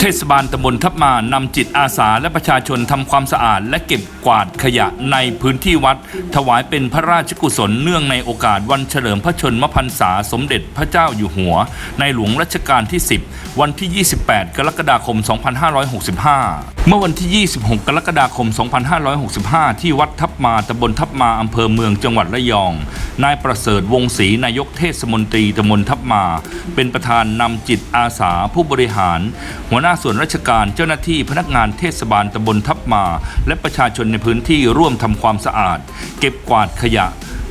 เทศบาลตำบลทับมานำจิตอาสาและประชาชนทำความสะอาด และเก็บกวาดขยะในพื้นที่วัด ถวายเป็นพระราชกุศลเนื่องในโอกาสวันเฉลิมพระชนมพรรษาสมเด็จพระเจ้าอยู่หัว ในหลวงรัชกาลที่ 10 วันที่ 28 กรกฎาคม 2565 เมื่อวันที่ 26 กรกฎาคม 2565 ที่วัดทับมาตำบลทับมาอำเภอเมืองจังหวัดระยองนายประเสริฐวงศรีนายกเทศมนตรีตำบลทับมา เป็นประธานนำจิตอาสาผู้บริหาร หัวหน้าส่วนราชการเจ้าหน้าที่พนักงานเทศบาลตำบลทับมา และประชาชนในพื้นที่ร่วมทำความสะอาด เก็บกวาดขยะ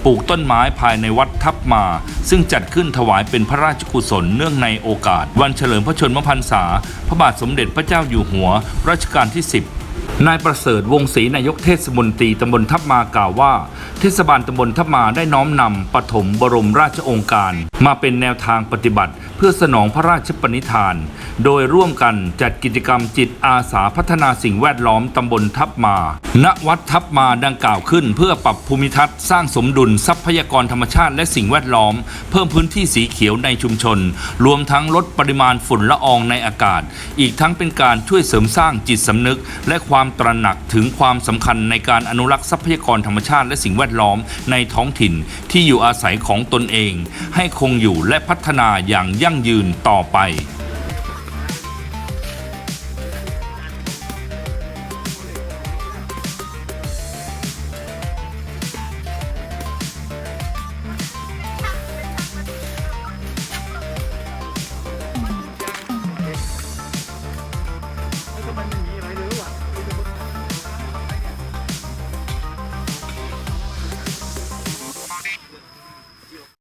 ปลูกต้นไม้ภายในวัดทับมา ซึ่งจัดขึ้นถวายเป็นพระราชกุศลเนื่องในโอกาส วันเฉลิมพระชนมพรรษา พระบาทสมเด็จพระเจ้าอยู่หัวรัชกาลที่ 10 นายประเสริฐวงศรีนายกเทศมนตรีตำบลทับมากล่าวว่า เทศบาลตำบลทับมาได้น้อมนำปฐมบรมราชองค์การ มาเป็นแนวทางปฏิบัติ เพื่อสนองพระราชปณิธาน โดยร่วมกันจัดกิจกรรมจิตอาสาพัฒนาสิ่งแวดล้อมตำบลทับมา ณวัดทับมาดังกล่าวขึ้น เพื่อปรับภูมิทัศน์สร้างสมดุลทรัพยากรธรรมชาติและสิ่งแวดล้อม เพิ่มพื้นที่สีเขียวในชุมชน รวมทั้งลดปริมาณฝุ่นละอองในอากาศ อีกทั้งเป็นการช่วยเสริมสร้างจิตสำนึก และความความตระหนักถึงความสำคัญในการอนุรักษ์ทรัพยากรธรรมชาติและสิ่งแวดล้อมในท้องถิ่นที่อยู่อาศัยของตนเอง ให้คงอยู่และพัฒนาอย่างยั่งยืนต่อไป